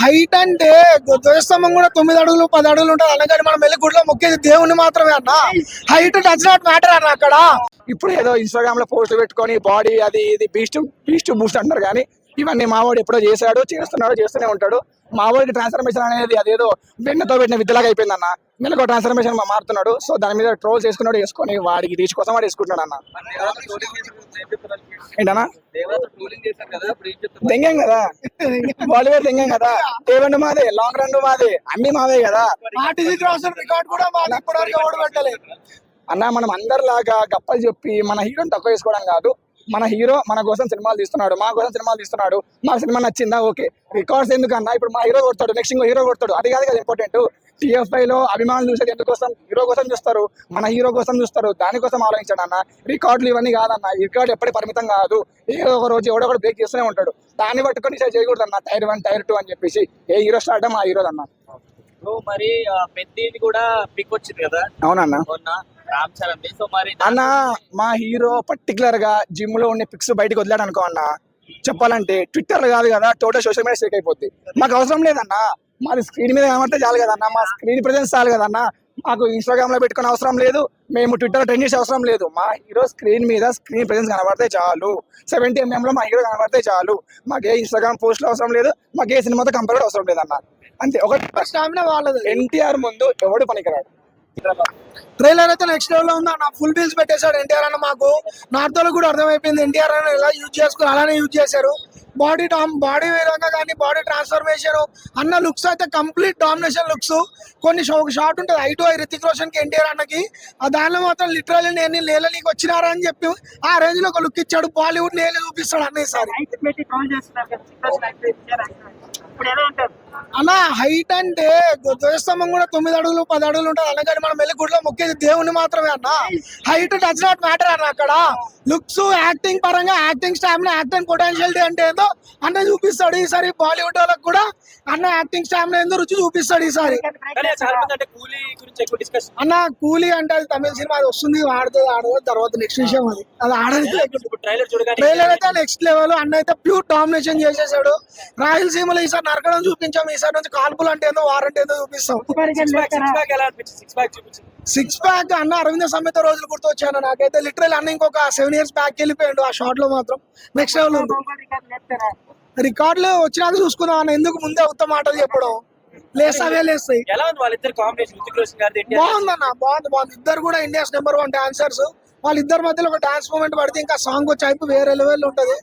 Height అంటే ధ్వజస్తంభం కూడా తొమ్మిది అడుగులు పది అడుగులు ఉంటుంది. అన్న కానీ మనం వెళ్ళి గుడిలో మొక్కేది దేవుని మాత్రమే అన్న. హైట్ డస్ నాట్ మ్యాటర్ అన్న అక్కడ. ఇప్పుడు ఏదో ఇన్స్టాగ్రామ్లో పోస్ట్ పెట్టుకొని బాడీ అది ఇది బీస్ట్ బీస్ట్ బూస్ట్ అంటారు కానీ ఇవన్నీ మావాడు ఎప్పుడో చేశాడు చేస్తున్నాడు చేస్తూనే ఉంటాడు. మావాడికి ట్రాన్స్ఫర్మేషన్ అనేది అదేదో వెన్నతో పెట్టిన విద్యలాగా అయిపోయింది నెలకు ట్రాన్స్ఫర్మేషన్ మారుతున్నాడు. సో దాని మీద ట్రోల్ చేసుకున్నాడు వేసుకొని వాడికి రీచ్ కోసం వాడు వేసుకుంటున్నాడు అన్న. ఏంటన్నా? దెంగాం కదా? బాలీవుడ్ దెంగాం కదా? ఏవన్ను మాదే లాంగ్ రన్ మాదే అన్ని మావే కదా? అన్న మనం అందరిలాగా గప్పలు చెప్పి మన హీరోని తక్కువ చేసుకోవడం కాదు. మన హీరో మన కోసం సినిమాలు తీస్తున్నాడు మా కోసం సినిమాలు తీస్తున్నాడు. మా సినిమా నచ్చిందా? ఓకే. రికార్డ్స్ ఎందుకన్నా? ఇప్పుడు మా హీరో కొడతాడు నెక్స్ట్ ఇంకో హీరో కొడతాడు. అది కాదు కదా ఇంపార్టెంట్ టీఎఫ్ఐ లో అభిమానులు చూసేది ఎందుకోసం హీరో కోసం చూస్తారు. మన హీరో కోసం చూస్తారు. దానికోసం ఆలోచించాడు అన్న. రికార్డులు ఇవన్నీ కాదన్న. రికార్డు ఎప్పటి పరిమితం కాదు. ఏదో ఒక రోజు ఎవడో ఒకటి బ్రేక్ చేస్తూనే ఉంటాడు. దాన్ని పట్టుకొని చేయకూడదు అన్న టైర్ వన్ టైర్ టూ అని చెప్పేసి ఏ హీరో స్టార్ట్ ఆ హీరో అన్న మరి కూడా పిక్ వచ్చింది కదా? అవునన్నా. మొన్న రామ్ చరణ్ సో మరి అన్న మా హీరో పర్టికులర్గా జిమ్లో ఉండే పిక్స్ బయటకు వదిలాడు అనుకో అన్న చెప్పాలంటే ట్విట్టర్ కాదు కదా టోటల్ సోషల్ మీడియా స్టేక్ అయిపోద్ది. మాకు అవసరం లేదన్న. మాది స్క్రీన్ మీద కనబడితే చాలు కదన్న మా స్క్రీన్ ప్రెజెన్స్ చాలు కదన్న. మాకు ఇన్స్టాగ్రామ్లో పెట్టుకునే అవసరం లేదు మేము ట్విట్టర్ ట్రెండ్ చేసే అవసరం లేదు. మా హీరో స్క్రీన్ మీద స్క్రీన్ ప్రెజెన్స్ కనబడితే చాలు. సెవెంటీ ఎంఎం లో మా హీరో కనబడితే చాలు. మాకు ఏ ఇన్స్టాగ్రామ్ పోస్ట్ అవసరం లేదు మాకు ఏ సినిమాతో కంపేర్ అవసరం లేదన్న. అంతే ఒక స్టామినా వాళ్ళది. ఎన్టీఆర్ ముందు ఎవడు పనికిరాడు? ట్రైలర్ అయితే నెక్స్ట్ లెవెల్లో ఉంది అన్న ఫుల్ బిల్స్ పెట్టేశాడు ఎన్టీఆర్ అన్న మాకు. నార్త్లో కూడా అర్థమైపోయింది. ఎన్టీఆర్ అన్న ఎలా యూజ్ చేసుకుని అలానే యూజ్ చేశారు. బాడీ డామ్ బాడీ విధంగా కానీ బాడీ ట్రాన్స్ఫర్మేషన్ అన్న లుక్స్ అయితే కంప్లీట్ డామినేషన్ లుక్స్ కొన్ని ఒక షాట్ ఉంటుంది. ఐ టు ఐ రితిక్ రోషన్కి ఎన్టీఆర్ అన్నకి. ఆ దానిలో మాత్రం లిటరల్లీ నేను లేల నీకు వచ్చినారా అని చెప్పి ఆ రేంజ్లో ఒక లుక్ ఇచ్చాడు. బాలీవుడ్ నేను చూపిస్తాడు అన్న ఈసారి. అన్న హైట్ అంటే ధ్వజస్తంభం కూడా తొమ్మిది అడుగులు పది అడుగులు ఉంటుంది. అన్న కానీ మనం వెళ్ళి గుడిలో మొక్కేది దేవుని మాత్రమే అన్న. హైట్ డస్ నాట్ మ్యాటర్ అన్న అక్కడ. లుక్స్ యాక్టింగ్ పరంగా యాక్టింగ్ స్టామినా యాక్టింగ్ పొటెన్షియలిటీ అంటే ఏందో అన్న చూపిస్తాడు ఈసారి బాలీవుడ్ వాళ్ళకి కూడా. అన్న యాక్టింగ్ స్టామినా ఏందో రుచి చూపిస్తాడు ఈసారి. అన్న కూలీ అంటే అది తమిళ సినిమా అది వస్తుంది ఆడుతుంది ఆడదు తర్వాత నెక్స్ట్ విషయం అది. అది ఆడదు. ట్రైలర్ అయితే నెక్స్ట్ లెవెల్ అన్న అయితే ప్యూర్ డామినేషన్ చేసేసాడు. రాయలసీమలో ఈసారి నరకడం చూపించాం ఈసారి నుంచి కాల్పులు అంటే ఏందో వారంటీ ఏందో చూపిస్తాం. సిక్స్ ప్యాక్ అన్న అరవింద సమేత రోజులు గుర్తొచ్చాను నాకైతే. లిటరల్ అన్న ఇంకొక సెవెన్ ఇయర్స్ బ్యాక్ వెళ్ళిపోయాడు ఆ షాట్లో మాత్రం. నెక్స్ట్ లెవెల్ ఉంది. రికార్డులు వచ్చినాక చూసుకుందాం అన్న. ఎందుకు ముందే ఉత్త మాటలు చెప్పడం? లేస్తావే లేస్తాయి. ఎలా ఉంది వాళ్ళిద్దరు కాంబినేషన్ రుతిక్ రోషన్ గారి ఎన్టీఆర్ బాగుంది అన్న బాగుంది బాగుంది. ఇద్దరు కూడా ఇండియాస్ నెంబర్ వన్ డాన్సర్స్ వాళ్ళిద్దరి మధ్యలో ఒక డాన్స్ మూమెంట్ పడితే ఇంకా సాంగ్ వచ్చి అయిపోయి వేరే లెవెల్ ఉంటది.